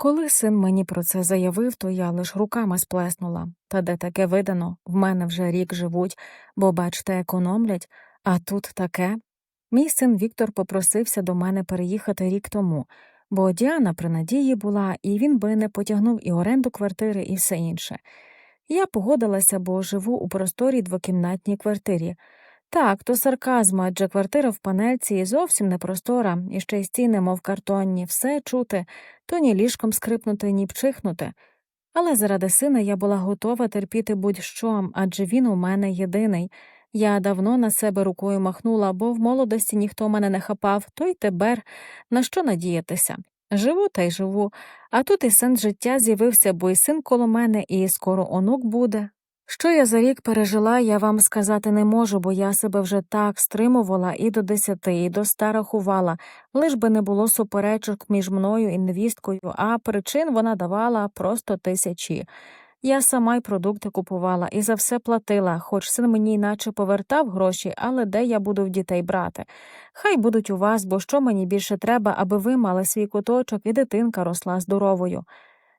Коли син мені про це заявив, то я лиш руками сплеснула. Та де таке видано, в мене вже рік живуть, бо, бачте, економлять, а тут таке. Мій син Віктор попросився до мене переїхати рік тому, бо Діана при надії була, і він би не потягнув і оренду квартири, і все інше. Я погодилася, бо живу у просторій двокімнатній квартирі. Так, то сарказм, адже квартира в панельці зовсім не простора, і ще й стіни, мов картонні, все чути, то ні ліжком скрипнути, ні пчихнути. Але заради сина я була готова терпіти будь-що, адже він у мене єдиний. Я давно на себе рукою махнула, бо в молодості ніхто мене не хапав, то й тепер на що надіятися. Живу та й живу, а тут і сенс життя з'явився, бо і син коло мене, і скоро онук буде. Що я за рік пережила, я вам сказати не можу, бо я себе вже так стримувала і до десяти, і до ста рахувала, лиш би не було суперечок між мною і невісткою, а причин вона давала просто тисячі. Я сама й продукти купувала і за все платила, хоч син мені іначе повертав гроші, але де я буду в дітей брати? Хай будуть у вас, бо що мені більше треба, аби ви мали свій куточок і дитинка росла здоровою.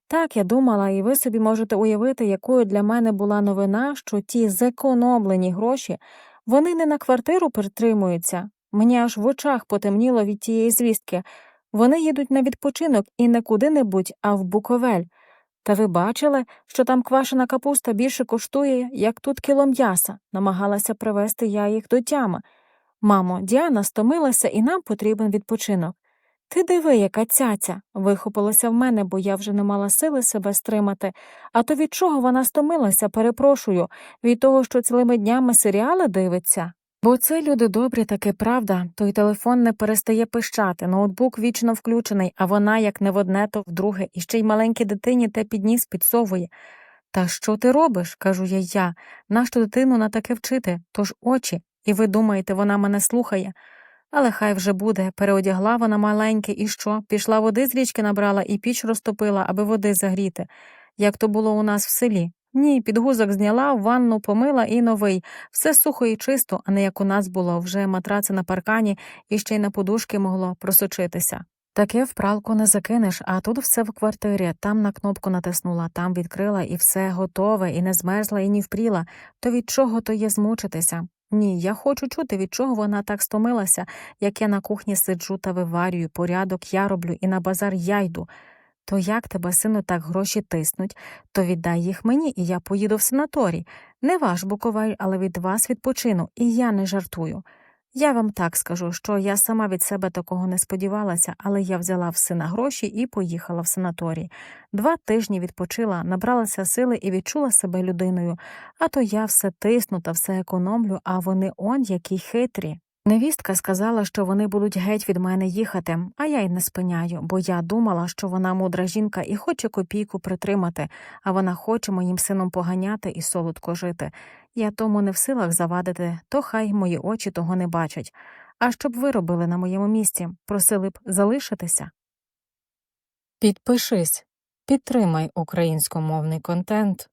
Так, я думала, і ви собі можете уявити, якою для мене була новина, що ті зекономлені гроші, вони не на квартиру притримуються. Мені аж в очах потемніло від тієї звістки. Вони їдуть на відпочинок і не куди-небудь, а в Буковель. Та ви бачили, що там квашена капуста більше коштує, як тут кіло м'яса, намагалася привести я їх до тями. Мамо, Діана стомилася і нам потрібен відпочинок. Ти диви, яка цяця. вихопилося в мене, бо я вже не мала сили себе стримати. А то від чого вона стомилася, перепрошую, від того, що цілими днями серіали дивиться. Бо це люди добрі, таки правда, той телефон не перестає пищати, ноутбук вічно включений, а вона, як не в одне, то вдруге, і ще й маленькій дитині те підніс підсовує. Та що ти робиш? кажу я я. Нашу дитину на таке вчити, тож очі, і ви думаєте, вона мене слухає. Але хай вже буде, переодягла вона маленьке, і що? Пішла води з річки набрала і піч розтопила, аби води загріти, як то було у нас в селі. Ні, підгузок зняла, ванну помила і новий. Все сухо і чисто, а не як у нас було, вже матраци на паркані і ще й на подушки могло просочитися. Таке в пралку не закинеш, а тут все в квартирі, там на кнопку натиснула, там відкрила і все готове, і не змерзла, і не впріла. То від чого то є змучитися? Ні, я хочу чути, від чого вона так стомилася, як я на кухні сиджу та виварюю, порядок я роблю і на базар я йду. То як тебе, сину, так гроші тиснуть, то віддай їх мені, і я поїду в санаторій. Не ваш Буковель, але від вас відпочину, і я не жартую. Я вам так скажу, що я сама від себе такого не сподівалася, але я взяла в сина гроші і поїхала в санаторій. Два тижні відпочила, набралася сили і відчула себе людиною. А то я все тисну та все економлю, а вони он які хитрі. Невістка сказала, що вони будуть геть від мене їхати, а я й не спиняю, бо я думала, що вона мудра жінка і хоче копійку притримати, а вона хоче моїм сином поганяти і солодко жити. Я тому не в силах завадити, то хай мої очі того не бачать. А щоб ви робили на моєму місці, просили б залишитися. Підпишись, підтримай українськомовний контент.